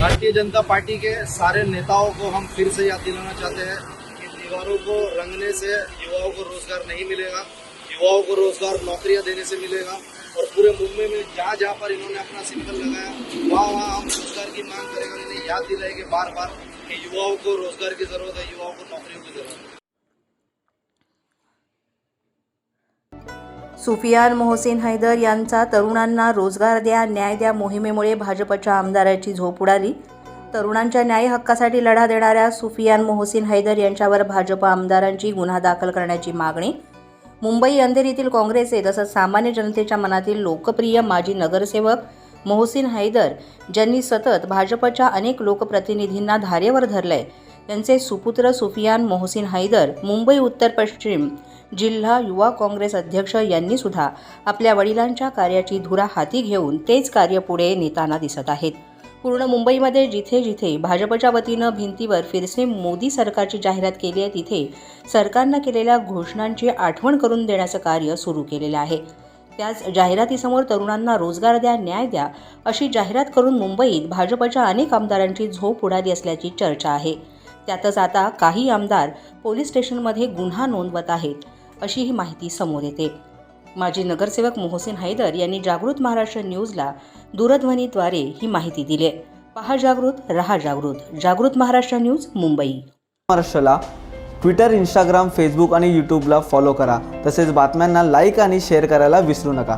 Bharatiya Janata party के सारे नेताओं को हम फिर से याद दिलाना चाहते हैं कि दीवारों को रंगने से युवाओं को रोज़गार नहीं मिलेगा। युवाओं को रोजगार नौकरियां देने से मिलेगा और पूरे मुंबई में जहाँ जहाँ पर इन्होंने अपना सिंबल लगाया। वहाँ वहाँ हम रोजगार की मांग करेंगे। उन्हें याद दिलाएंगे बार बार कि युवाओं को रोजगार की जरूरत है युवाओं को नौकरियों की जरूरत है। सुफियान मोहसिन हैदर यांचा तरुणांना रोजगार द्या न्याय द्या मोहिमेमुळे भाजपच्या आमदाराची झोप उडाली. तरुणांच्या न्याय हक्कासाठी लढा देणाऱ्या सुफियान मोहसिन हैदर यांच्यावर भाजप आमदारांची गुन्हा दाखल करण्याची मागणी मुंबई अंधेरीतील काँग्रेसचे तसंच सामान्य जनतेच्या मनातील लोकप्रिय माजी नगरसेवक मोहसिन हैदर ज्यांनी सतत भाजपच्या अनेक लोकप्रतिनिधींना धारेवर धरलंय. त्यांचे सुपुत्र सुफियान मोहसिन हैदर मुंबई उत्तर पश्चिम जिल्हा युवा काँग्रेस अध्यक्ष यांनी सुद्धा आपल्या वडिलांच्या कार्याची धुरा हाती घेऊन तेच कार्य पुढे नेताना दिसत आहेत. पूर्ण मुंबईमध्ये जिथे जिथे भाजपच्या वतीनं भिंतीवर फिरसे मोदी सरकारची जाहिरात केली आहे तिथे सरकारनं केलेल्या घोषणांची आठवण करून देण्याचं कार्य सुरू केलेलं आहे. त्याच जाहिरातीसमोर तरुणांना रोजगार द्या न्याय द्या अशी जाहिरात करून मुंबईत भाजपच्या अनेक आमदारांची झोप उडाली असल्याची चर्चा आहे. त्यातच आता काही आमदार पोलीस स्टेशनमध्ये गुन्हा नोंदवत आहेत अशी ही माहिती समोर येते. माजी नगरसेवक मोहसिन हैदर यांनी जागृत महाराष्ट्र न्यूजला दूरध्वनीद्वारे ही माहिती दिली आहे. पहा जागृत रहा जागृत. जागृत महाराष्ट्र न्यूज मुंबई. महाराष्ट्राला ट्विटर इंस्टाग्राम फेसबुक आणि यूट्यूबला फॉलो करा. तसेच बातम्यांना लाईक आणि शेअर करायला विसरू नका.